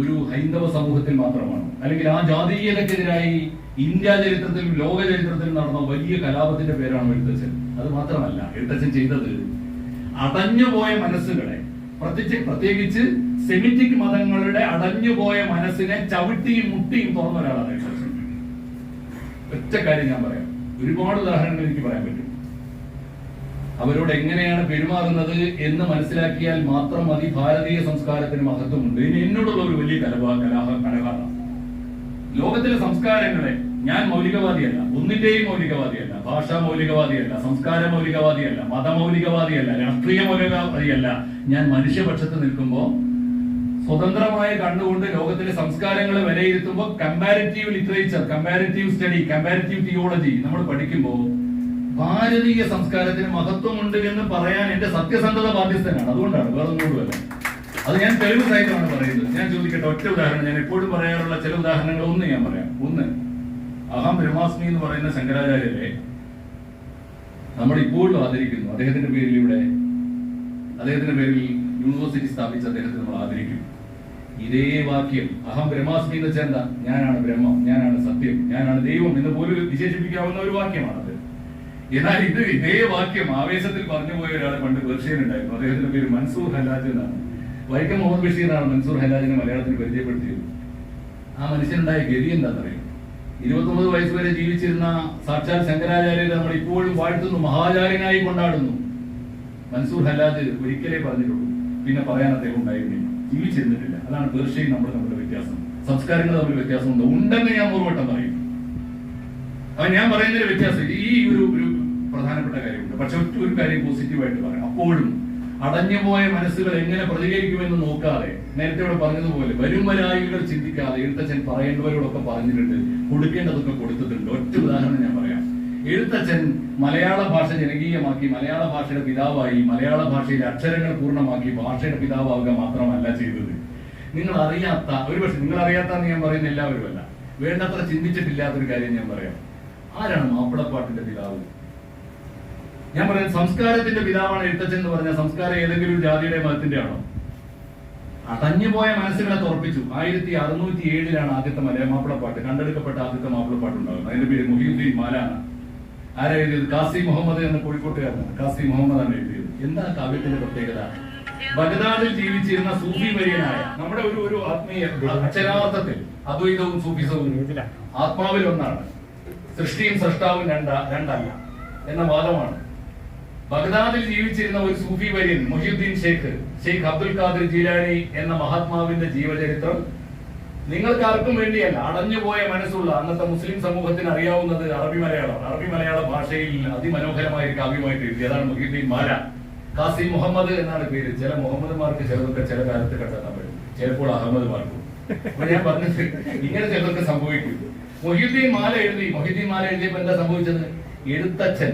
A: ഒരു ഹൈന്ദവ സമൂഹത്തിൽ മാത്രമാണ്? അല്ലെങ്കിൽ ആ ജാതീയതക്കെതിരായി ഇന്ത്യ ചരിത്രത്തിലും ലോക ചരിത്രത്തിലും നടന്ന വലിയ കലാപത്തിന്റെ പേരാണ് എഴുത്തച്ഛൻ? അത് മാത്രമല്ല. എഴുത്തച്ഛൻ ചെയ്തത് അടഞ്ഞുപോയ മനസ്സുകളെ പ്രത്യേകിച്ച് പ്രത്യേകിച്ച് സെമിറ്റിക് മതങ്ങളുടെ അടഞ്ഞുപോയ മനസ്സിനെ ചവിട്ടിയും മുട്ടിയും തുറന്ന ഒരാളാണ് എഴുത്തച്ഛൻ. ഒറ്റ കാര്യം ഞാൻ പറയാം. ഒരുപാട് ഉദാഹരണങ്ങൾ എനിക്ക് പറയാൻ പറ്റും. അവരോട് എങ്ങനെയാണ് പെരുമാറുന്നത് എന്ന് മനസ്സിലാക്കിയാൽ മാത്രം മതി ഭാരതീയ സംസ്കാരത്തിന് മഹത്വമുണ്ട്. ഇനി എന്നോടുള്ള ഒരു വലിയ കലപാ കലാഹ കലഹാണ് ലോകത്തിലെ സംസ്കാരങ്ങളെ ഞാൻ മൗലികവാദിയല്ല. ഒന്നിന്റെയും മൗലികവാദിയല്ല. ഭാഷാ മൗലികവാദിയല്ല. സംസ്കാര മൗലികവാദിയല്ല. മതമൗലികവാദിയല്ല. രാഷ്ട്രീയ മൗലികവാദിയല്ല. ഞാൻ മനുഷ്യപക്ഷത്ത് നിൽക്കുമ്പോൾ സ്വതന്ത്രമായ കണ്ണുകൊണ്ട് ലോകത്തിലെ സംസ്കാരങ്ങൾ വിലയിരുത്തുമ്പോൾ comparative literature comparative study comparative theology നമ്മൾ പഠിക്കുമ്പോൾ ഭാരതീയ സംസ്കാരത്തിന് മഹത്വമുണ്ട് എന്ന് പറയാൻ എന്റെ സത്യസന്ധത ബാധ്യസ്ഥനാണ്. അതുകൊണ്ടാണ് വേറെ ഒന്നുകൊണ്ടുമല്ല അത് ഞാൻ തെളിവ് സഹിതമാണ് പറയുന്നത്. ഞാൻ ചോദിക്കട്ടെ ഒറ്റ ഉദാഹരണം. ഞാൻ എപ്പോഴും പറയാറുള്ള ചില ഉദാഹരണങ്ങൾ ഒന്ന് ഞാൻ പറയാം. ഒന്ന് അഹം ബ്രഹ്മാസ്മി എന്ന് പറയുന്ന ശങ്കരാചാര്യരെ നമ്മൾ ഇപ്പോഴും ആദരിക്കുന്നു. അദ്ദേഹത്തിന്റെ പേരിൽ ഇവിടെ അദ്ദേഹത്തിന്റെ പേരിൽ യൂണിവേഴ്സിറ്റി സ്ഥാപിച്ച് അദ്ദേഹത്തെ നമ്മൾ ആദരിക്കും. ഇതേ വാക്യം അഹം ബ്രഹ്മാസ്മി എന്ന് വെച്ചാൽ ഞാനാണ് ബ്രഹ്മം ഞാനാണ് സത്യം ഞാനാണ് ദൈവം എന്ന് പോലും വിശേഷിപ്പിക്കാവുന്ന ഒരു വാക്യമാണത്. എന്നാൽ ഇത് ഇതേ വാക്യം ആവേശത്തിൽ പറഞ്ഞു പോയ ഒരാൾ പണ്ട് പേർഷ്യനുണ്ടായിരുന്നു അദ്ദേഹത്തിന്റെ പേര് മൻസൂർ ഹലാജ് എന്നാണ്. വൈക്കം മുഹമ്മദ് ബഷീറാണ് മൻസൂർ ഹലാജിനെ മലയാളത്തിൽ പരിചയപ്പെടുത്തിയത്. ആ മനുഷ്യനുണ്ടായ ഗതി എന്താണെന്നറിയും? ഇരുപത്തൊമ്പത് വയസ്സ് വരെ ജീവിച്ചിരുന്ന സാക്ഷാൽ ശങ്കരാചാര്യരെ നമ്മൾ ഇപ്പോഴും വാഴ്ത്തുന്നു മഹാചാര്യനായി കൊണ്ടാടുന്നു. മൻസൂർ ഹല്ലാജ് ഒരിക്കലേ പറഞ്ഞിട്ടുള്ളൂ. പിന്നെ പറയാൻ അദ്ദേഹം ഉണ്ടായിരുന്നില്ല. ജീവിച്ചിരുന്നിട്ടില്ല. അതാണ് പേർഷ്യയും നമ്മൾ തമ്മിലുള്ള വ്യത്യാസം. സംസ്കാരങ്ങൾ തമ്മിൽ വ്യത്യാസമുണ്ട്. ഉണ്ടെന്ന് ഞാൻ നൂറുവട്ടം പറയും. അപ്പൊ ഞാൻ പറയുന്നതിൽ വ്യത്യാസം ഈ ഒരു ഒരു പ്രധാനപ്പെട്ട കാര്യമുണ്ട്. പക്ഷെ ഒറ്റ ഒരു കാര്യം പോസിറ്റീവായിട്ട് പറയാം. അപ്പോഴും അടഞ്ഞുപോയ മനസ്സുകൾ എങ്ങനെ പ്രതികരിക്കുമെന്ന് നോക്കാതെ നേരത്തെ ഇവിടെ പറഞ്ഞതുപോലെ വരും വരായികൾ ചിന്തിക്കാതെ എഴുത്തച്ഛൻ പറയേണ്ടവരോടൊക്കെ പറഞ്ഞിട്ടുണ്ട് കൊടുക്കേണ്ടതൊക്കെ കൊടുത്തിട്ടുണ്ട്. ഒറ്റ ഉദാഹരണം ഞാൻ പറയാം. എഴുത്തച്ഛൻ മലയാള ഭാഷ ജനകീയമാക്കി മലയാള ഭാഷയുടെ പിതാവായി മലയാള ഭാഷയിലെ അക്ഷരങ്ങൾ പൂർണമാക്കി ഭാഷയുടെ പിതാവാവുക മാത്രമല്ല ചെയ്തത്. നിങ്ങൾ അറിയാത്ത ഒരു പക്ഷെ നിങ്ങൾ അറിയാത്ത എന്ന് ഞാൻ പറയുന്ന എല്ലാവരും അല്ല. വേണ്ടത്ര ചിന്തിച്ചിട്ടില്ലാത്തൊരു കാര്യം ഞാൻ പറയാം. ആരാണ് മാപ്പിളപ്പാട്ടിന്റെ പിതാവ്? ഞാൻ പറയാം സംസ്കാരത്തിന്റെ പിതാവാണ് എഴുത്തച്ഛൻ എന്ന് പറഞ്ഞ സംസ്കാരം ഏതെങ്കിലും ജാതിയുടെ മതത്തിന്റെ ആണോ അടഞ്ഞുപോയ മനസ്സുകളെ തുറപ്പിച്ചു ആയിരത്തി അറുന്നൂറ്റി ഏഴിലാണ് ആദ്യത്തെ മലയാള മാപ്പിളപ്പാട്ട് കണ്ടെടുക്കപ്പെട്ട ആദ്യത്തെ മാപ്പിളപ്പാട്ട് ഉണ്ടാകുന്നത്. അതിന്റെ പേര് മുഹിയുദ്ദീൻ മാലാണ് ആരാ എഴുതിയത്? കാസി മുഹമ്മദ് എന്ന കോഴിക്കോട്ടുകാരനാണ്. കാസി മുഹമ്മദ് ആണ് എഴുതിയത്. എന്താ കാവ്യത്തിന്റെ പ്രത്യേകത? ബഗ്ദാദിൽ ജീവിച്ചിരുന്ന സൂഫി വര്യനായ നമ്മുടെ ഒരു ഒരു ആത്മീയ അക്ഷരാർത്ഥത്തിൽ അദ്വൈതവും സൂഫിസവും ആത്മാവിൽ ഒന്നാണ്. സൃഷ്ടിയും സൃഷ്ടാവും രണ്ട രണ്ടല്ല എന്ന വാദമാണ്. ബഗ്ദാദിൽ ജീവിച്ചിരുന്ന ഒരു സൂഫി വര്യൻ Muhiyuddin Sheikh Sheikh Abdul Qadir Jilani എന്ന മഹാത്മാവിന്റെ ജീവചരിത്രം നിങ്ങൾക്ക് ആർക്കും വേണ്ടിയല്ല അടഞ്ഞുപോയ മനസ്സുള്ള അന്നത്തെ മുസ്ലിം സമൂഹത്തിന് അറിയാവുന്നത് അറബി മലയാളം. അറബി മലയാള ഭാഷയിൽ അതിമനോഹരമായ ഒരു കാവ്യമായിട്ട് എഴുതിയതാണ് മുഹീദ്ദീൻ മാല കാസി മുഹമ്മദ് എന്നാണ് പേര്. ചില മുഹമ്മദ്മാർക്ക് ചിലതൊക്കെ ചില കാലത്ത് കണ്ടെത്താൻ പറ്റും ചിലപ്പോൾ അഹമ്മദ്മാർക്കും. അപ്പൊ ഞാൻ പറഞ്ഞത് ഇങ്ങനെ ചിലതൊക്കെ സംഭവിക്കും. മൊഹീദ്ദീൻ മാല എഴുതി മൊഹീദ്ദീൻ മാല എഴുതിയപ്പോ എന്താ സംഭവിച്ചത്? എഴുത്തച്ഛൻ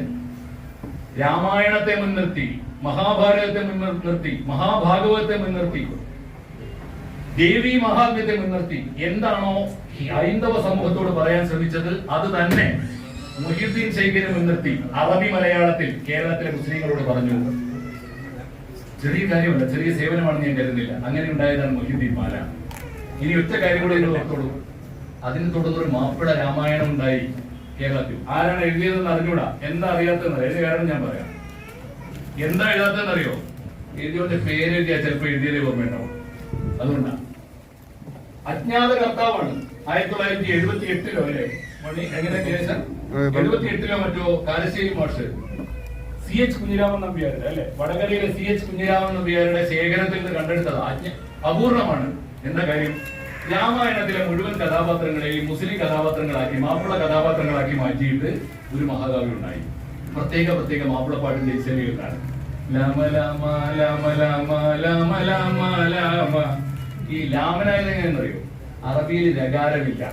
A: രാമായണത്തെ മുൻനിർത്തി മഹാഭാരതത്തെ മുൻനിർത്തി മഹാഭാഗവതത്തെ മുൻനിർത്തി ദേവി മഹാത്മ്യത്തെ മുൻനിർത്തി. എന്താണോ ഹൈന്ദവ സമൂഹത്തോട് പറയാൻ ശ്രമിച്ചത്? അത് തന്നെ മുഹീദ്ദീൻ ശൈഖിനെ മുൻനിർത്തി. അറബി മലയാളത്തിൽ കേരളത്തിലെ മുസ്ലിങ്ങളോട് പറഞ്ഞു. ചെറിയ കാര്യമല്ല ചെറിയ സേവനമാണെന്ന് ഞാൻ കരുതുന്നില്ല. അങ്ങനെ ഉണ്ടായതാണ് മൊഹ്യുദ്ദീൻ മാല ഇനി ഒറ്റ കാര്യം കൂടെ നിങ്ങൾ ഓർത്തോളൂ അതിന് തുടർന്നൊരു മാപ്പിള രാമായണം ഉണ്ടായി കേരളത്തിൽ. ആരാണ് എഴുതിയതെന്ന് അറിഞ്ഞൂടാ? എന്താ അറിയാത്തതെന്ന് അതിന് കാരണം ഞാൻ പറയാം. എന്താ എഴുതാത്തതെന്ന് അറിയോ? എഴുതിയവന്റെ പേര് എഴുതിയാ ചിലപ്പോൾ എഴുതിയതേ ഓർമ്മയുണ്ടാവും അതുകൊണ്ടാണ് അജ്ഞാത കർത്താവാണ് ആയിരത്തി തൊള്ളായിരത്തി എഴുപത്തി എട്ടിലോ അല്ലേ? മണി എങ്ങനെ ശേഷം എഴുപത്തി എട്ടിലോ മറ്റോ കാലശ്ശേരി മാഷ്? സി എച്ച് കുഞ്ഞിരാമൻ നമ്പ്യാരുടെ അല്ലെ? വടകരയിലെ സി എച്ച് കുഞ്ഞിരാമൻ നമ്പ്യാരുടെ ശേഖരത്തിൽ നിന്ന് കണ്ടെടുത്തത് ആജ്ഞ അപൂർണമാണ്. എന്താ കാര്യം? രാമായണത്തിലെ മുഴുവൻ കഥാപാത്രങ്ങളെയും മുസ്ലിം കഥാപാത്രങ്ങളാക്കി മാപ്പിള കഥാപാത്രങ്ങളാക്കി മാറ്റിയിട്ട് ഒരു മഹാകാവ്യം ഉണ്ടായി. പ്രത്യേക പ്രത്യേക മാപ്പിളപ്പാട്ടിന്റെ ശൈലികളാണ് ലാമ ഈ ലാമനായത് എങ്ങനെയെന്നറിയോ അറബിയിൽ രകാരമില്ല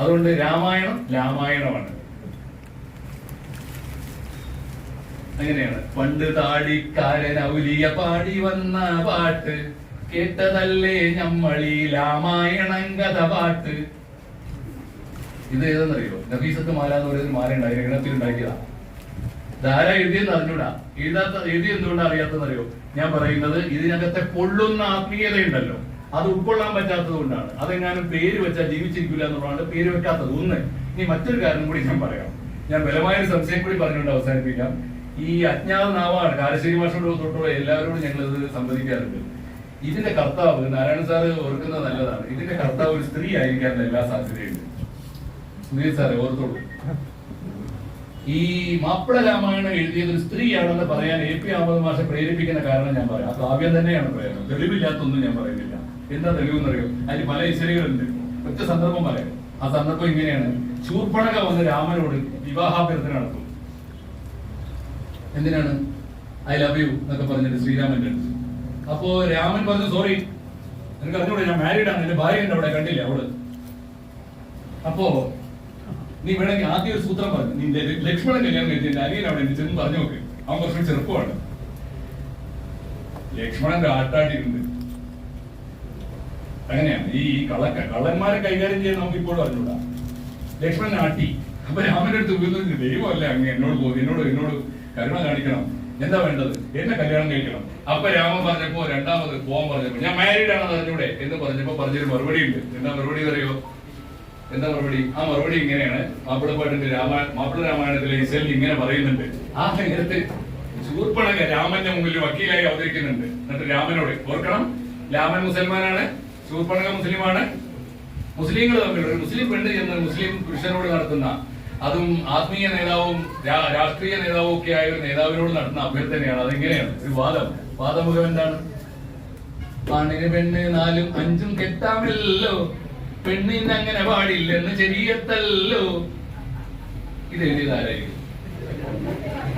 A: അതുകൊണ്ട് രാമായണം രാമായണമാണ് അങ്ങനെയാണ്. പണ്ട് താടിക്കാരൻ ഔലിയ പാടി വന്ന പാട്ട് കേട്ടതല്ലേ ഞമ്മളീ രാമായണം കഥ പാട്ട്. ഇത് ഏതെന്നറിയോ? നഫീസത്ത് മാല എന്ന് പറയുന്ന മാല ഉണ്ടായി ഗണത്തിൽ ഉണ്ടാക്കിയതാ ധാര എഴുതിയെന്ന് അറിഞ്ഞൂടാ. എഴുതാത്ത എഴുതി എന്തുകൊണ്ടാ അറിയാത്തതെന്നറിയോ? ഞാൻ പറയുന്നത് ഇതിനകത്തെ പൊള്ളുന്ന ആത്മീയതയുണ്ടല്ലോ. അത് ഉൾക്കൊള്ളാൻ പറ്റാത്തത് കൊണ്ടാണ്. അതെങ്ങാനും പേര് വെച്ചാൽ ജീവിച്ചിരിക്കില്ല എന്നുള്ളതാണ് പേര് വെക്കാത്തത്. ഒന്ന് ഇനി മറ്റൊരു കാരണം കൂടി ഞാൻ പറയാം. ഞാൻ ബലമായ ഒരു സംശയം കൂടി പറഞ്ഞുകൊണ്ട് അവസാനിപ്പിക്കാം. ഈ അജ്ഞാത നാവാണ്. കാലശ്ശേരി മാഷോട് തൊട്ടുള്ള എല്ലാവരോടും ഞങ്ങൾ ഇത് സംവദിക്കാറുണ്ട്. ഇതിന്റെ കർത്താവ് നാരായണ സാറ് ഓർക്കുന്നത് നല്ലതാണ്. ഇതിന്റെ കർത്താവ് ഒരു സ്ത്രീ ആയിരിക്കാൻ എല്ലാ സാധ്യതയുണ്ട്. സുധീർ സാറേ ഓർത്തോളൂ. ഈ മാപ്പിള രാമായണം എഴുതിയത് ഒരു സ്ത്രീയാണെന്ന് പറയാൻ എ പി അഹമ്മദ് മാഷെ പ്രേരിപ്പിക്കുന്ന കാരണം ഞാൻ പറയാം. ആ കാവ്യം തന്നെയാണ് പറയുന്നത് തെളിവില്ലാത്തൊന്നും ഞാൻ പറയുന്നില്ല. എന്താ തെളിവെന്നറിയോ? അതിന് പല ഇശലുകളുണ്ട് ഒറ്റ സന്ദർഭം പറയാം. ആ സന്ദർഭം ഇങ്ങനെയാണ്. ശൂർപ്പണക വന്ന് രാമനോട് വിവാഹാഭ്യർത്ഥന നടത്തും. എന്തിനാണ്? ഐ ലവ് യു എന്നൊക്കെ പറഞ്ഞിട്ട് ശ്രീരാമൻ അടുത്ത് അപ്പോ രാമൻ പറഞ്ഞു സോറി എനിക്ക് അറിഞ്ഞൂടെ ഞാൻ മാരീഡ് ആണ്. എന്റെ ഭാര്യ ഉണ്ട് അവിടെ കണ്ടില്ല അവൾ? അപ്പോ നീ വേണമെങ്കിൽ ആദ്യം ഒരു സൂത്രം പറഞ്ഞു നീ ലക്ഷ്മണൻ കല്യാണം കഴിച്ച് അനിയൻ അവിടെ ഉണ്ട്. ചെന്ന് പറഞ്ഞു നോക്ക്. അവൻ കുറച്ചുകൂടി ചെറുപ്പമാണ്. ലക്ഷ്മണന്റെ ആട്ടാട്ടിട്ടുണ്ട് അങ്ങനെയാണ്. ഈ കളക്ക കള്ളന്മാരെ കൈകാര്യം ചെയ്യാൻ നമുക്ക് ഇപ്പോഴും അറിഞ്ഞൂടാ. ലക്ഷ്മണൻ ആട്ടി. അപ്പൊ രാമന്റെ അടുത്ത് ഉപയോഗിച്ചു ദൈവമല്ല അങ്ങ് എന്നോട് എന്നോട് എന്നോട് കരുണ കാണിക്കണം. എന്താ വേണ്ടത്? എന്നെ കല്യാണം കഴിക്കണം. അപ്പൊ രാമൻ പറഞ്ഞപ്പോ രണ്ടാമത് പോകാൻ പറഞ്ഞപ്പോ ഞാൻ മാരീഡ് ആണ് അറിഞ്ഞൂടെ? എന്ന് പറഞ്ഞപ്പോ പറഞ്ഞൊരു മറുപടി ഉണ്ട്. എന്താ മറുപടി അറിയോ എന്താ മറുപടി? ആ മറുപടി ഇങ്ങനെയാണ്. മാപ്പിളപ്പാട്ടിന്റെ രാമ മാപ്പിള രാമായണത്തിലെ ഇസലിൽ ഇങ്ങനെ പറയുന്നുണ്ട്. ആ നേരത്തെ ശൂർപ്പണക രാമന്റെ മുമ്പിൽ വക്കീലായി അവതരിക്കുന്നുണ്ട്. എന്നിട്ട് രാമനോട് ഓർക്കണം രാമൻ മുസൽമാനാണ് ശൂർപ്പണക മുസ്ലിമാണ്. മുസ്ലിങ്ങൾ തമ്മിൽ ഒരു മുസ്ലിം പെണ്ണ് ചെന്ന് മുസ്ലിം പുരുഷനോട് നടത്തുന്ന അതും ആത്മീയ നേതാവും രാഷ്ട്രീയ നേതാവും ഒക്കെ ആയ ഒരു നേതാവിനോട് നടത്തുന്ന അഭ്യർത്ഥനയാണ്. അതെങ്ങനെയാണ്? ഒരു വാദം. വാദമുഖം എന്താണ്? പണിന് പെണ്ണ് നാലും അഞ്ചും കെട്ടാമല്ലോ. പെണ്ണിന് അങ്ങനെ പാടില്ലെന്ന് ചെറിയത്തല്ലോ ഇത് എഴുതിയതാരായിരിക്കും?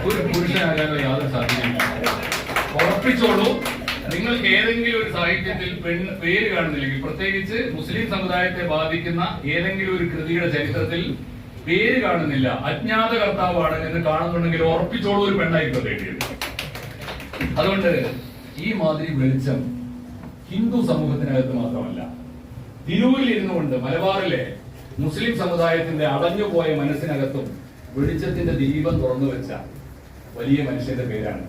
A: ഒരു പുരുഷനാകാനുള്ള യാതൊരു സാധ്യതയില്ല ഉറപ്പിച്ചോളൂ നിങ്ങൾക്ക് ഏതെങ്കിലും ഒരു സാഹിത്യത്തിൽ പെണ്ണ് പേര് കാണുന്നില്ലെങ്കിൽ പ്രത്യേകിച്ച് മുസ്ലിം സമുദായത്തെ ബാധിക്കുന്ന ഏതെങ്കിലും ഒരു കൃതിയുടെ ചരിത്രത്തിൽ പേര് കാണുന്നില്ല. അജ്ഞാത കർത്താവാണ് എന്ന് കാണുന്നുണ്ടെങ്കിൽ ഉറപ്പിച്ചോളൂ ഒരു പെണ്ണായിരിക്കും അതുകൊണ്ട് ഈ മാതിരി വെളിച്ചം ഹിന്ദു സമൂഹത്തിനകത്ത് മാത്രമല്ല. തിരൂരിൽ ഇരുന്നുകൊണ്ട് മലബാറിലെ മുസ്ലിം സമുദായത്തിന്റെ അടഞ്ഞുപോയ മനസ്സിനകത്തും വെളിച്ചത്തിന്റെ ദീപം തുറന്നു വെച്ച വലിയ മനുഷ്യന്റെ പേരാണ്.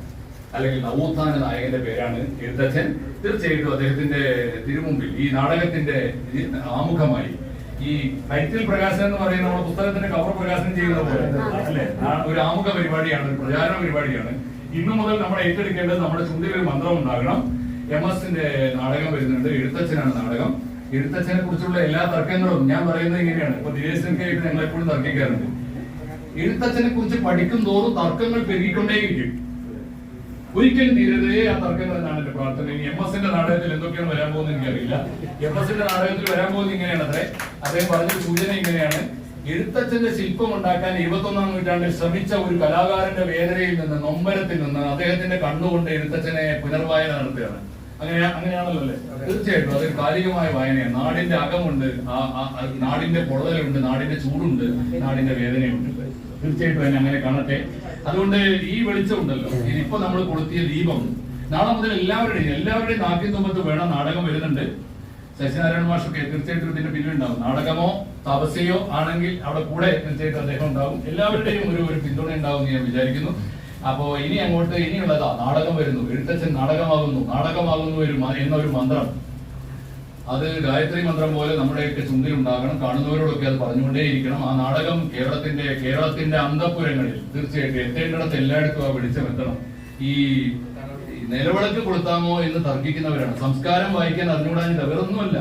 A: അല്ലെങ്കിൽ നവോത്ഥാന നായകന്റെ പേരാണ് എഴുത്തച്ഛൻ. തീർച്ചയായിട്ടും അദ്ദേഹത്തിന്റെ തിരുമുമ്പിൽ ഈ നാടകത്തിന്റെ ആമുഖമായി ഈ ടൈറ്റിൽ പ്രകാശനം എന്ന് പറയുന്ന നമ്മുടെ പുസ്തകത്തിന്റെ കവർ പ്രകാശനം ചെയ്യുന്ന പോലെ. അല്ലെ? ഒരു ആമുഖ പരിപാടിയാണ് ഒരു പ്രചാരണ പരിപാടിയാണ്. ഇന്നു മുതൽ നമ്മൾ ഏറ്റെടുക്കേണ്ടത് നമ്മുടെ ചുണ്ടിൽ ഒരു മന്ത്രം ഉണ്ടാകണം. എം എസിന്റെ നാടകം വരുന്നുണ്ട് എഴുത്തച്ഛനാണ് നാടകം. എഴുത്തച്ഛനെ കുറിച്ചുള്ള എല്ലാ തർക്കങ്ങളും ഞാൻ പറയുന്നത് ഇങ്ങനെയാണ്. ഇപ്പൊ ദിനേശൻകായിട്ട് ഞങ്ങൾ എപ്പോഴും തർക്കിക്കാറുണ്ട്. എഴുത്തച്ഛനെ കുറിച്ച് പഠിക്കും തോറും തർക്കങ്ങൾ പെരുകിക്കൊണ്ടേയിരിക്കും. ഒരിക്കലും തീരതേ ആ തർക്കം എന്നാണ് എന്റെ പ്രാർത്ഥന. ഇനി എം എസിന്റെ നാടകത്തിൽ എന്തൊക്കെയാണ് വരാൻ പോകുന്നത് എനിക്കറിയില്ല. എം എസിന്റെ നാടകത്തിൽ വരാൻ പോകുന്നത് ഇങ്ങനെയാണ് അത്രേ അദ്ദേഹം പറഞ്ഞ സൂചന ഇങ്ങനെയാണ്. എഴുത്തച്ഛന്റെ ശില്പം ഉണ്ടാക്കാൻ ഇരുപത്തൊന്നാം നൂറ്റാണ്ടിൽ ശ്രമിച്ച ഒരു കലാകാരന്റെ വേദനയിൽ നിന്ന് നൊമ്പരത്തിൽ നിന്ന് അദ്ദേഹത്തിന്റെ കണ്ണുകൊണ്ട് എഴുത്തച്ഛനെ പുനർവായന നടത്തുകയാണ്. അങ്ങനെ അങ്ങനെയാണല്ലോ അല്ലേ? തീർച്ചയായിട്ടും. അതൊരു കാലികമായ വായനയാണ്. നാടിന്റെ അകമുണ്ട്. ആ നാടിന്റെ പൊള്ളലുണ്ട് നാടിന്റെ ചൂടുണ്ട് നാടിന്റെ വേദനയുണ്ട്. തീർച്ചയായിട്ടും അതിനെ അങ്ങനെ കാണട്ടെ. അതുകൊണ്ട് ഈ വെളിച്ചം ഉണ്ടല്ലോ. ഇപ്പൊ നമ്മൾ കൊളുത്തിയ ദീപം നാളെ മുതൽ എല്ലാവരുടെയും എല്ലാവരുടെയും നാട്ടിൻ തുമ്പത്ത് വേണം നാടകം വരുന്നുണ്ട്. ശശിനാരായണ മാഷൊക്കെ തീർച്ചയായിട്ടും ഇതിന്റെ പിന്നിലുണ്ടാവും. നാടകമോ തപസ്യയോ ആണെങ്കിൽ അവിടെ കൂടെ തീർച്ചയായിട്ടും അദ്ദേഹം ഉണ്ടാവും. എല്ലാവരുടെയും ഒരു ഒരു പിന്തുണ ഉണ്ടാവും എന്ന് ഞാൻ വിചാരിക്കുന്നു. അപ്പോ ഇനി അങ്ങോട്ട് ഇനിയുള്ളതാ നാടകം വരുന്നു. എഴുത്തച്ഛൻ നാടകമാകുന്നു നാടകമാകുന്നു ഒരു എന്നൊരു മന്ത്രം. അത് ഗായത്രി മന്ത്രം പോലെ നമ്മുടെയൊക്കെ ചുണ്ടിൽ ഉണ്ടാകണം കാണുന്നവരോടൊക്കെ അത് പറഞ്ഞുകൊണ്ടേയിരിക്കണം. ആ നാടകം കേരളത്തിന്റെ കേരളത്തിന്റെ അന്തപുരങ്ങളിൽ തീർച്ചയായിട്ടും എത്തേണ്ടിടത്ത് എല്ലായിടത്തും ആ വെളിച്ചം എത്തണം. ഈ നിലവിളക്ക് കൊളുത്താമോ എന്ന് തർക്കിക്കുന്നവരാണ്. സംസ്കാരം വായിക്കാൻ അറിഞ്ഞുകൂടാനില്ല വേറൊന്നുമല്ല.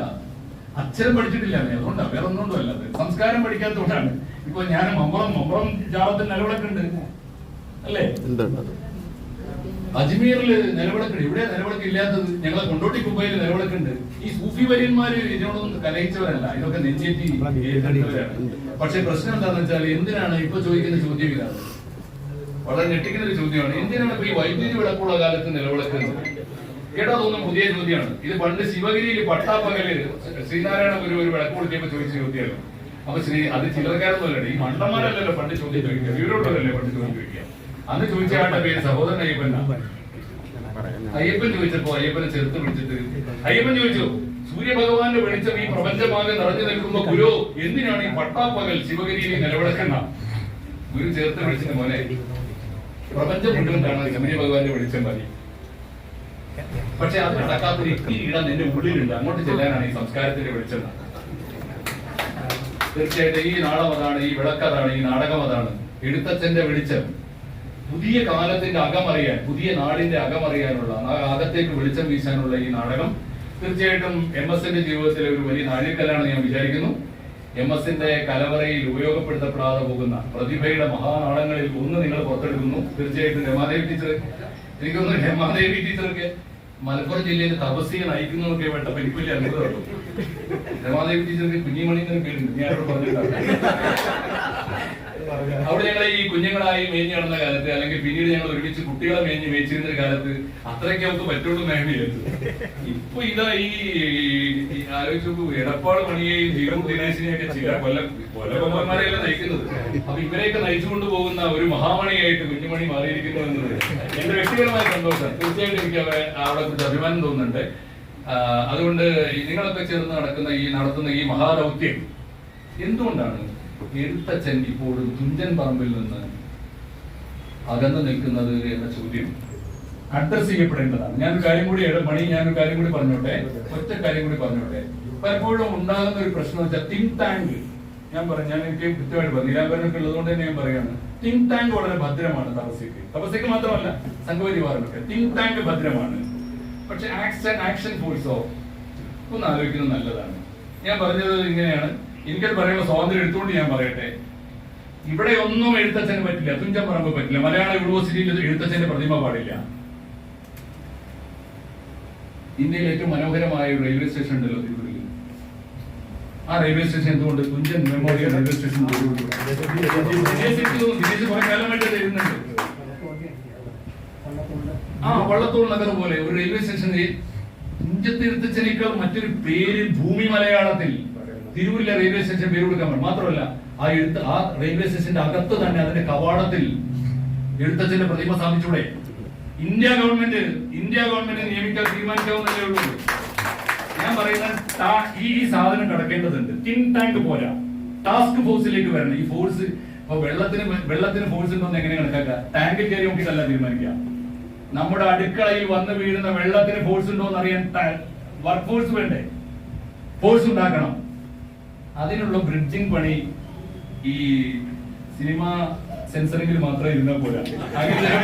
A: അച്ഛനും പഠിച്ചിട്ടില്ല അവനെ. അതുകൊണ്ടാ. വേറെ ഒന്നുകൊണ്ടല്ല അത് സംസ്കാരം പഠിക്കാത്തതുകൊണ്ടാണ്. ഇപ്പൊ ഞാൻ മമ്പളം മമ്പളം ജാളത്തിൽ നിലവിളക്കുണ്ട്. അല്ലേ?
B: ഉണ്ട്.
A: നിലവിളക്കുണ്ട്. ഇവിടെ നിലവിളക്ക് ഇല്ലാത്തത് ഞങ്ങളെ കൊണ്ടോട്ടി കുമ്പയിൽ നിലവിളക്കുണ്ട്. ഈ സൂഫി വര്യന്മാര് ഇതിനോടൊന്നും കലയിച്ചവരല്ല ഇതൊക്കെ നെഞ്ചേറ്റി പക്ഷെ പ്രശ്നം എന്താണെന്ന് വെച്ചാൽ എന്തിനാണ് ഇപ്പൊ ചോദിക്കുന്ന ചോദ്യം ഇതാണ്. വളരെ ഞെട്ടിക്കുന്ന ഒരു ചോദ്യമാണ്. എന്തിനാണ് ഇപ്പൊ ഈ വൈദ്യുതി വിളക്കുള്ള കാലത്ത് നിലവിളക്കുന്നത്? കേട്ടാ തോന്നും പുതിയ ചോദ്യമാണ്. ഇത് പണ്ട് ശിവഗിരിയിൽ പട്ടാപ്പകൽ ശ്രീനാരായണ ഗുരു ഒരു വിളക്ക് കൊടുത്തിയപ്പോ ചോദിച്ച ചോദ്യമാണ്. അപ്പൊ ശ്രീ അത് ചിലർക്കാരൊന്നുമല്ലേ ഈ മണ്ടന്മാരല്ലല്ലോ പണ്ട് ചോദ്യം ചോദിക്കുക. ഇവരോടല്ലേ പണ്ട് ചോദ്യം ചോദിക്കുക? അന്ന് ചോദിച്ച ആളുടെ പേര് സഹോദരൻ അയ്യപ്പൻ അയ്യപ്പൻ ചോദിച്ചപ്പോ അയ്യപ്പനെ ചെറുത്ത് വിളിച്ചിട്ട് അയ്യപ്പൻ ചോദിച്ചു സൂര്യഭഗവാന്റെ വെളിച്ചം ഈ പ്രപഞ്ചമാകെ നിറഞ്ഞു നിൽക്കുന്ന ഗുരു എന്തിനാണ് ഈ പട്ടാപ്പകൽ ശിവഗിരിയിൽ നിലവിളക്കുന്ന? ഗുരു ചേർത്ത് വിളിച്ചിട്ട് മോനെ പ്രപഞ്ചം മുഴുവൻ കാണാൻ സൂര്യഭഗവാന്റെ വെളിച്ചം മതി. പക്ഷെ അത് നടക്കാത്തൊരു ഇത്തിരി ഇടം എന്റെ ഉള്ളിലുണ്ട്. അങ്ങോട്ട് ചെല്ലാനാണ് ഈ സംസ്കാരത്തിന്റെ വെളിച്ചം. തീർച്ചയായിട്ടും ഈ നാടകം അതാണ് ഈ വിളക്കതാണ് ഈ നാടകം അതാണ് എഴുത്തച്ഛന്റെ വെളിച്ചം. പുതിയ കാലത്തിന്റെ അകമറിയാൻ പുതിയ നാടിന്റെ അകമറിയാനുള്ള ആ അകത്തേക്ക് വെളിച്ചം വീശാനുള്ള ഈ നാടകം തീർച്ചയായിട്ടും എം എസിന്റെ ജീവിതത്തിലെ ഒരു വലിയ നാഴികക്കല്ലാണ് ഞാൻ വിചാരിക്കുന്നു. എം എസിന്റെ കലവറയിൽ ഉപയോഗപ്പെടുത്തപ്പെടാതെ പോകുന്ന പ്രതിഭയുടെ മഹാനാടങ്ങളിൽ ഒന്ന് നിങ്ങൾ പുറത്തെടുക്കുന്നു. തീർച്ചയായിട്ടും രമാദേവി ടീച്ചർ എനിക്കൊന്ന് രമാദേവി ടീച്ചർക്ക് മലപ്പുറം ജില്ലയിൽ തപസ്സിയെ നയിക്കുന്നു എന്നൊക്കെ വേണ്ടപ്പോ എനിക്ക് വലിയ അത്ഭുതമുള്ളൂ രമാദേവി ടീച്ചർക്ക് കുഞ്ഞിമണി എന്നൊരു പേരുണ്ട് ഞാൻ പറഞ്ഞിട്ടുണ്ട്. അവിടെ ഞങ്ങൾ ഈ കുഞ്ഞുങ്ങളായി മേഞ്ഞ് നടന്ന കാലത്ത് അല്ലെങ്കിൽ പിന്നീട് ഞങ്ങൾ ഒരുമിച്ച് കുട്ടികളെ മേഞ്ഞ് മേച്ചിരുന്ന കാലത്ത് അത്രയ്ക്ക് അവർക്ക് പറ്റുള്ളൂ മേഖലയിലെത്തു ഇപ്പൊ ഇതാ ഈ ആലോചിച്ചു എടപ്പാട് മണിയെയും ജീവൻ ദിനേശിനെയൊക്കെ ചില കൊല്ല കൊല്ലകൊമ്പന്മാരെയല്ല നയിക്കുന്നത്? അപ്പൊ ഇവരെയൊക്കെ നയിച്ചുകൊണ്ട് പോകുന്ന ഒരു മഹാമണിയായിട്ട് കുഞ്ഞുമണി മാറിയിരിക്കുന്നു എന്നത് എന്റെ വ്യക്തിപരമായ സന്തോഷം. തീർച്ചയായിട്ടും എനിക്ക് അവരെ അവിടെ കുറിച്ച് അഭിമാനം തോന്നുന്നുണ്ട്. അതുകൊണ്ട് നിങ്ങളൊക്കെ ചേർന്ന് നടക്കുന്ന ഈ നടത്തുന്ന ഈ മഹാദൗത്യം എന്തുകൊണ്ടാണ്? എഴുത്തച്ഛൻ ഇപ്പോഴും തുഞ്ചൻ പറമ്പിൽ നിന്ന് അകന്നു നിൽക്കുന്നത് എന്ന ചോദ്യം അഡ്രസ് ചെയ്യപ്പെടേണ്ടതാണ്. ഞാനൊരു കാര്യം കൂടി മണി ഞാനൊരു കാര്യം കൂടി പറഞ്ഞോട്ടെ? ഒറ്റ കാര്യം കൂടി പറഞ്ഞോട്ടെ? പലപ്പോഴും ഉണ്ടാകുന്ന ഒരു പ്രശ്നം വെച്ചാൽ തിങ്ക് ടാങ്ക് ഞാൻ പറഞ്ഞു ഞാൻ എനിക്ക് കൃത്യമായിട്ട് പറഞ്ഞു നിരാകരണമൊക്കെ ഉള്ളതുകൊണ്ട് തന്നെ ഞാൻ പറയാണ്. തിങ്ക് ടാങ്ക് വളരെ ഭദ്രമാണ് തപസ്യക്ക് തപസ്യക്ക് മാത്രമല്ല സംഘപരിവാറിനൊക്കെ തിങ്ക് ടാങ്ക് ഭദ്രമാണ്. പക്ഷെ ആക്ഷൻ ആക്ഷൻ ഫോഴ്സോ ഒന്ന് ആലോചിക്കുന്നത് നല്ലതാണ്. ഞാൻ പറഞ്ഞത് ഇങ്ങനെയാണ്. എനിക്കത് പറയാനുള്ള സ്വാതന്ത്ര്യം എടുത്തുകൊണ്ട് ഞാൻ പറയട്ടെ. ഇവിടെ ഒന്നും എഴുത്തച്ഛന് പറ്റില്ല. തുഞ്ചൻ പറമ്പ് പറ്റില്ല. മലയാള യൂണിവേഴ്സിറ്റിയിൽ എഴുത്തച്ഛന്റെ പ്രതിമ പാടില്ല. ഇന്ത്യയിലെ ഏറ്റവും മനോഹരമായ ഒരു റെയിൽവേ സ്റ്റേഷൻ ഉണ്ടല്ലോ തിരുവനന്തപുരത്ത് ആ റെയിൽവേ സ്റ്റേഷൻ എന്തുകൊണ്ട് തുഞ്ചൻ മെമ്മോറിയൽ റെയിൽവേ സ്റ്റേഷൻ വിദേശത്ത് ആ വള്ളത്തോൾ നഗർ പോലെ ഒരു റെയിൽവേ സ്റ്റേഷൻ തുഞ്ചത്തിരുത്തച്ഛനേക്കാൾ മറ്റൊരു പേര് ഭൂമി മലയാളത്തിൽ തിരൂരിലെ റെയിൽവേ സ്റ്റേഷൻ പേര് കൊടുക്കാൻ പറ്റും മാത്രമല്ല ആ എഴുത്ത് ആ റെയിൽവേ സ്റ്റേഷന്റെ അകത്ത് തന്നെ അതിന്റെ കവാടത്തിൽ എഴുത്തച്ഛന്റെ പ്രതിമ സ്ഥാപിച്ചൂടെ. ഇന്ത്യ ഗവൺമെന്റ് ഇന്ത്യ ഗവൺമെന്റ് നിയമിക്കാൻ തീരുമാനിക്കാവുന്നതേ ഉള്ളൂ. ഞാൻ പറയുന്നത് ഈ സാധനം കടക്കേണ്ടതുണ്ട്. തിൻ ടാങ്ക് പോരാ. ടാസ്ക് ഫോഴ്സിലേക്ക് വരണം. ഈ ഫോഴ്സ് ഇപ്പൊ വെള്ളത്തിന് വെള്ളത്തിന് ഫോഴ്സ് ഉണ്ടോന്ന് എങ്ങനെ കണക്കാക്കുക? ടാങ്കിൽ കയറി നോക്കിയിട്ടല്ല തീരുമാനിക്കുക. നമ്മുടെ അടുക്കളയിൽ വന്ന് വീഴുന്ന വെള്ളത്തിന് ഫോഴ്സ് ഉണ്ടോ എന്ന് അറിയാൻ വർക്ക് ഫോഴ്സ് വേണ്ടേ? ഫോഴ്സ് ഉണ്ടാക്കണം. അതിനുള്ള ബ്രിഡ്ജിങ് പണി ഈ സിനിമ സെൻസറിംഗിൽ മാത്രമേ ഇരുന്നാൽ പോരാ.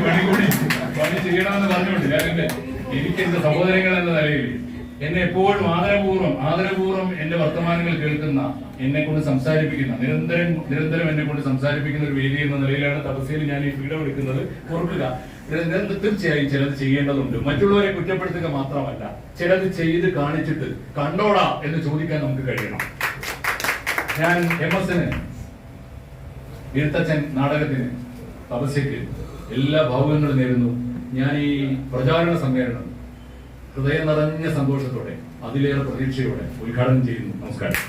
A: പണി കൂടി പണി ചെയ്യണമെന്ന് പറഞ്ഞുകൊണ്ട് ഞാനെന്റെ എനിക്ക് എന്റെ സഹോദരങ്ങൾ എന്ന നിലയിൽ എന്നെ എപ്പോഴും ആദരപൂർവം ആദരപൂർവം എന്റെ വർത്തമാനങ്ങൾ കേൾക്കുന്ന എന്നെ കൊണ്ട് സംസാരിപ്പിക്കുന്ന നിരന്തരം നിരന്തരം എന്നെ കൊണ്ട് സംസാരിപ്പിക്കുന്ന ഒരു വേദി എന്ന നിലയിലാണ് തപസ്യയിൽ ഞാൻ ഈ ഫ്രീഡം എടുക്കുന്നത്. ഓർക്കുക തീർച്ചയായും ചിലത് ചെയ്യേണ്ടതുണ്ട്. മറ്റുള്ളവരെ കുറ്റപ്പെടുത്തുക മാത്രമല്ല ചിലത് ചെയ്ത് കാണിച്ചിട്ട് കണ്ടോടാ എന്ന് ചോദിക്കാൻ നമുക്ക് കഴിയണം. ഞാൻ എം എസിന് എഴുത്തച്ഛൻ നാടകത്തിന് തപസ്യക്ക് എല്ലാ ഭാവുകങ്ങളും നേരുന്നു. ഞാൻ ഈ പ്രചാരണ സമ്മേളനം ഹൃദയം നിറഞ്ഞ സന്തോഷത്തോടെ അതിലേറെ പ്രതീക്ഷയോടെ ഉദ്ഘാടനം ചെയ്യുന്നു. നമസ്കാരം.